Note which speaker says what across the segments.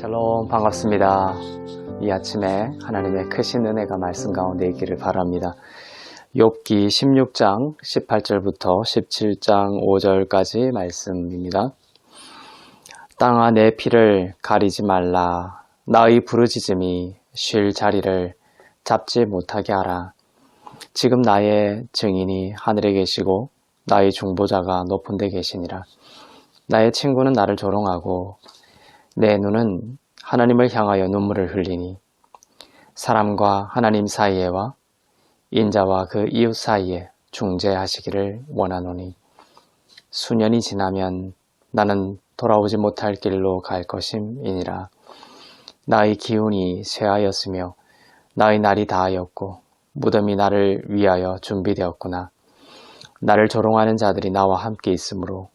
Speaker 1: 샬롬 반갑습니다. 이 아침에 하나님의 크신 은혜가 말씀 가운데 있기를 바랍니다. 욥기 16장 18절부터 17장 5절까지 말씀입니다. 땅아 내 피를 가리지 말라. 나의 부르짖음이 쉴 자리를 잡지 못하게 하라. 지금 나의 증인이 하늘에 계시고 나의 중보자가 높은 데 계시니라. 나의 친구는 나를 조롱하고 내 눈은 하나님을 향하여 눈물을 흘리니 사람과 하나님 사이에와 인자와 그 이웃 사이에 중재하시기를 원하노니 수년이 지나면 나는 돌아오지 못할 길로 갈 것임이니라. 나의 기운이 쇠하였으며 나의 날이 다하였고 무덤이 나를 위하여 준비되었구나. 나를 조롱하는 자들이 나와 함께 있으므로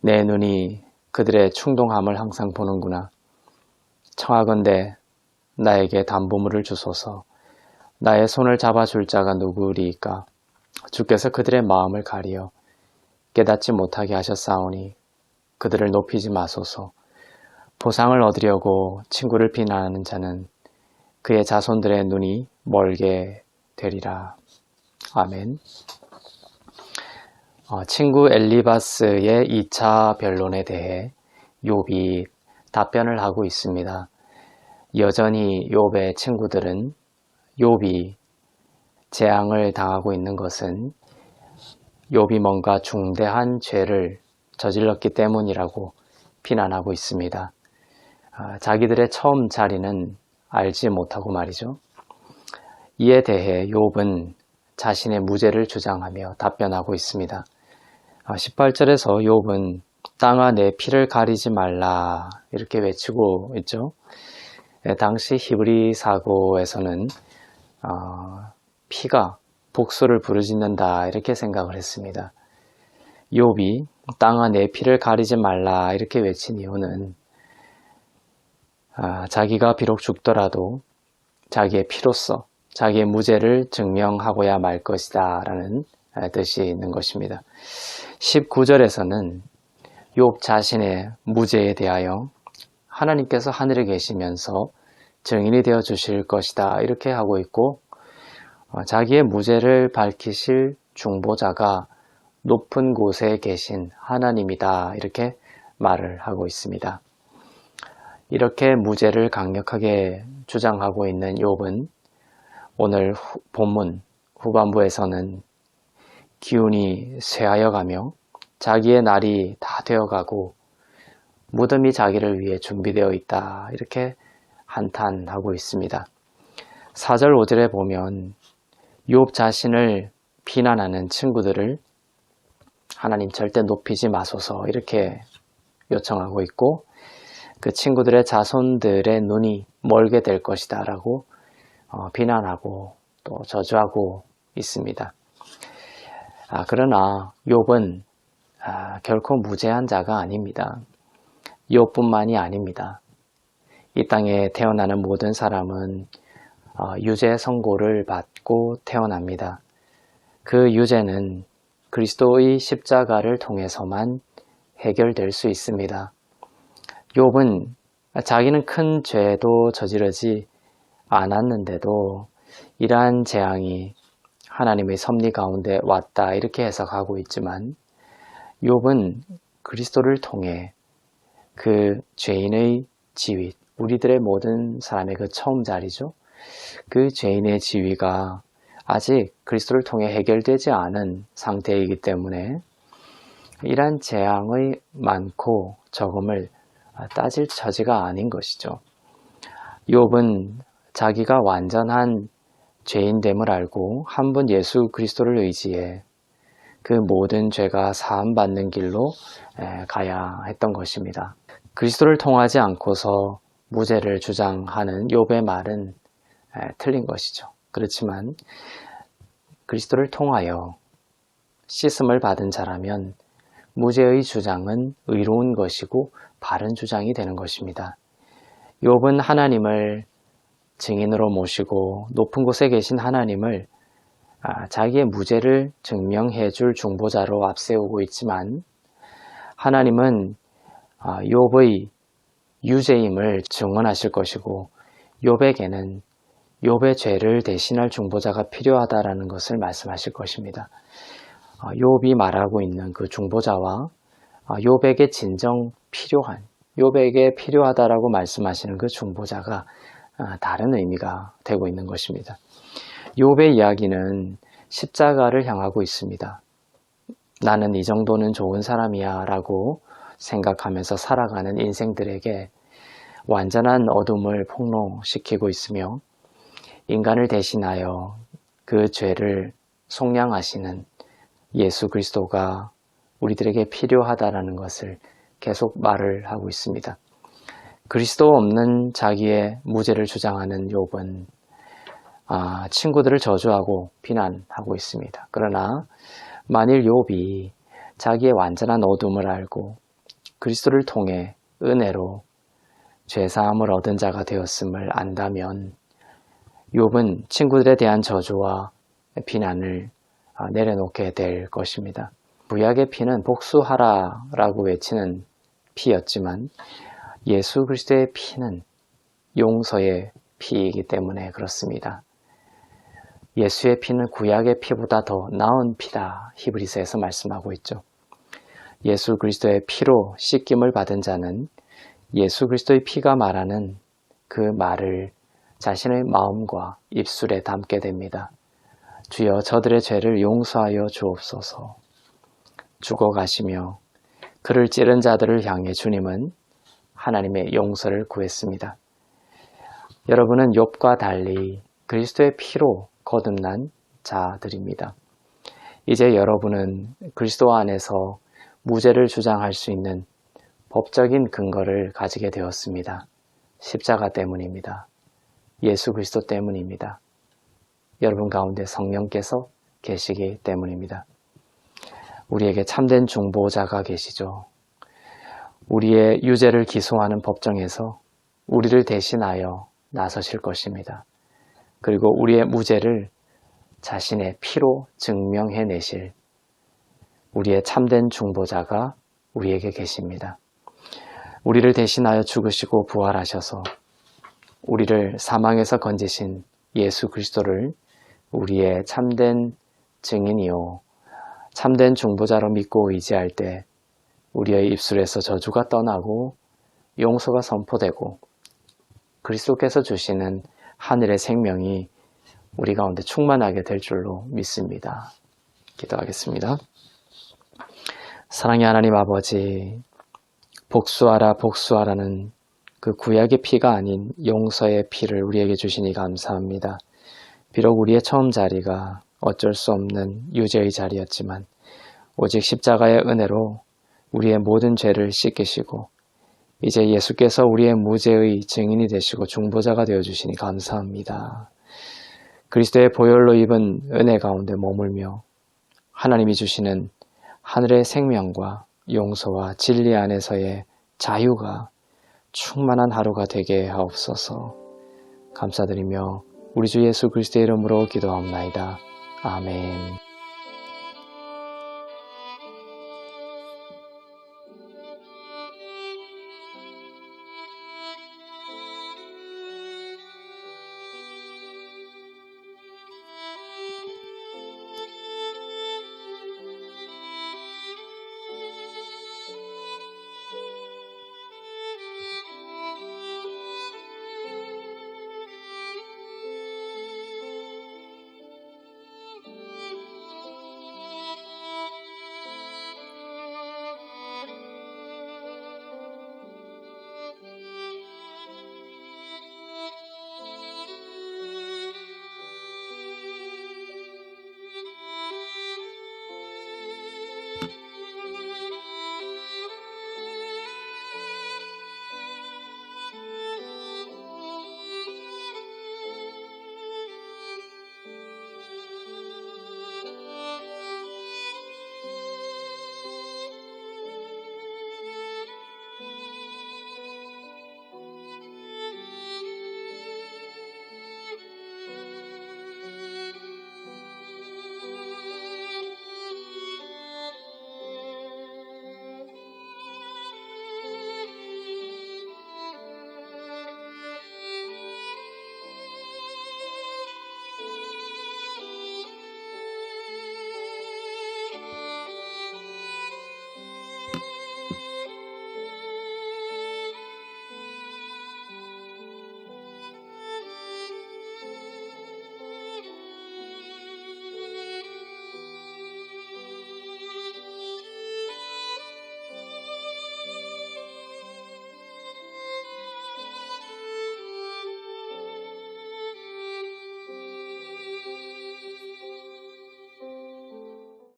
Speaker 1: 내 눈이 그들의 충동함을 항상 보는구나. 청하건대 나에게 담보물을 주소서. 나의 손을 잡아줄 자가 누구리이까? 주께서 그들의 마음을 가리어 깨닫지 못하게 하셨사오니 그들을 높이지 마소서. 보상을 얻으려고 친구를 비난하는 자는 그의 자손들의 눈이 멀게 되리라. 아멘. 어, 친구 엘리바스의 2차 변론에 대해 욥이 답변을 하고 있습니다. 여전히 욥의 친구들은 욥이 재앙을 당하고 있는 것은 욥이 뭔가 중대한 죄를 저질렀기 때문이라고 비난하고 있습니다. 아, 자기들의 처음 자리는 알지 못하고 말이죠. 이에 대해 욥은 자신의 무죄를 주장하며 답변하고 있습니다. 18절에서 아, 욥은 땅아 내 피를 가리지 말라 이렇게 외치고 있죠. 예, 당시 히브리 사고에서는 어, 피가 복수를 부르짖는다 이렇게 생각을 했습니다. 욥이 땅아 내 피를 가리지 말라 이렇게 외친 이유는 아, 자기가 비록 죽더라도 자기의 피로써 자기의 무죄를 증명하고야 말 것이다 라는 뜻이 있는 것입니다. 19절에서는 욥 자신의 무죄에 대하여 하나님께서 하늘에 계시면서 증인이 되어 주실 것이다 이렇게 하고 있고 어, 자기의 무죄를 밝히실 중보자가 높은 곳에 계신 하나님이다 이렇게 말을 하고 있습니다. 이렇게 무죄를 강력하게 주장하고 있는 욥은 오늘 후, 본문 후반부에서는 기운이 쇠하여 가며 자기의 날이 다 되어가고 무덤이 자기를 위해 준비되어 있다. 이렇게 한탄하고 있습니다. 4절 5절에 보면 욥 자신을 비난하는 친구들을 하나님 절대 높이지 마소서 이렇게 요청하고 있고 그 친구들의 자손들의 눈이 멀게 될 것이다 라고 어, 비난하고 또 저주하고 있습니다. 아, 그러나 욥은 아, 결코 무죄한 자가 아닙니다. 욥뿐만이 아닙니다. 이 땅에 태어나는 모든 사람은 어, 유죄 선고를 받고 태어납니다. 그 유죄는 그리스도의 십자가를 통해서만 해결될 수 있습니다. 욥은 자기는 큰 죄도 저지르지 않았는데도 이러한 재앙이 하나님의 섭리 가운데 왔다 이렇게 해석하고 있지만 욥은 그리스도를 통해 그 죄인의 지위, 우리들의 모든 사람의 그 처음 자리죠. 그 죄인의 지위가 아직 그리스도를 통해 해결되지 않은 상태이기 때문에 이러한 재앙의 많고 적음을 따질 처지가 아닌 것이죠. 욥은 자기가 완전한 죄인됨을 알고 한번 예수 그리스도를 의지해 그 모든 죄가 사함받는 길로 가야 했던 것입니다. 그리스도를 통하지 않고서 무죄를 주장하는 욥의 말은 틀린 것이죠. 그렇지만 그리스도를 통하여 씻음을 받은 자라면 무죄의 주장은 의로운 것이고 바른 주장이 되는 것입니다. 욥은 하나님을 증인으로 모시고 높은 곳에 계신 하나님을 아, 자기의 무죄를 증명해 줄 중보자로 앞세우고 있지만 하나님은 아, 욥의 유죄임을 증언하실 것이고 욥에게는 욥의 죄를 대신할 중보자가 필요하다라는 것을 말씀하실 것입니다. 어, 욥이 말하고 있는 그 중보자와 어, 욥에게 진정 필요한 욥에게 필요하다라고 말씀하시는 그 중보자가 어, 다른 의미가 되고 있는 것입니다. 욥의 이야기는 십자가를 향하고 있습니다. 나는 이 정도는 좋은 사람이야 라고 생각하면서 살아가는 인생들에게 완전한 어둠을 폭로시키고 있으며 인간을 대신하여 그 죄를 속량하시는 예수 그리스도가 우리들에게 필요하다라는 것을 계속 말을 하고 있습니다. 그리스도 없는 자기의 무죄를 주장하는 욥은 아, 친구들을 저주하고 비난하고 있습니다. 그러나 만일 욥이 자기의 완전한 어둠을 알고 그리스도를 통해 은혜로 죄사함을 얻은 자가 되었음을 안다면 욥은 친구들에 대한 저주와 비난을 아, 내려놓게 될 것입니다. 구약의 피는 복수하라라고 외치는 피였지만 예수 그리스도의 피는 용서의 피이기 때문에 그렇습니다. 예수의 피는 구약의 피보다 더 나은 피다. 히브리서에서 말씀하고 있죠. 예수 그리스도의 피로 씻김을 받은 자는 예수 그리스도의 피가 말하는 그 말을 자신의 마음과 입술에 담게 됩니다. 주여 저들의 죄를 용서하여 주옵소서. 죽어가시며 그를 찌른 자들을 향해 주님은 하나님의 용서를 구했습니다. 여러분은 욥과 달리 그리스도의 피로 거듭난 자들입니다. 이제 여러분은 그리스도 안에서 무죄를 주장할 수 있는 법적인 근거를 가지게 되었습니다. 십자가 때문입니다. 예수 그리스도 때문입니다. 여러분 가운데 성령께서 계시기 때문입니다. 우리에게 참된 중보자가 계시죠. 우리의 유죄를 기소하는 법정에서 우리를 대신하여 나서실 것입니다. 그리고 우리의 무죄를 자신의 피로 증명해 내실 우리의 참된 중보자가 우리에게 계십니다. 우리를 대신하여 죽으시고 부활하셔서 우리를 사망에서 건지신 예수 그리스도를 우리의 참된 증인이요 참된 중보자로 믿고 의지할 때 우리의 입술에서 저주가 떠나고 용서가 선포되고 그리스도께서 주시는 하늘의 생명이 우리 가운데 충만하게 될 줄로 믿습니다. 기도하겠습니다. 사랑의 하나님 아버지, 복수하라, 복수하라는 그 구약의 피가 아닌 용서의 피를 우리에게 주시니 감사합니다. 비록 우리의 처음 자리가 어쩔 수 없는 유죄의 자리였지만 오직 십자가의 은혜로 우리의 모든 죄를 씻기시고 이제 예수께서 우리의 무죄의 증인이 되시고 중보자가 되어 주시니 감사합니다. 그리스도의 보혈로 입은 은혜 가운데 머물며 하나님이 주시는 하늘의 생명과 용서와 진리 안에서의 자유가 충만한 하루가 되게 하옵소서. 감사드리며 우리 주 예수 그리스도의 이름으로 기도합나이다. 아멘.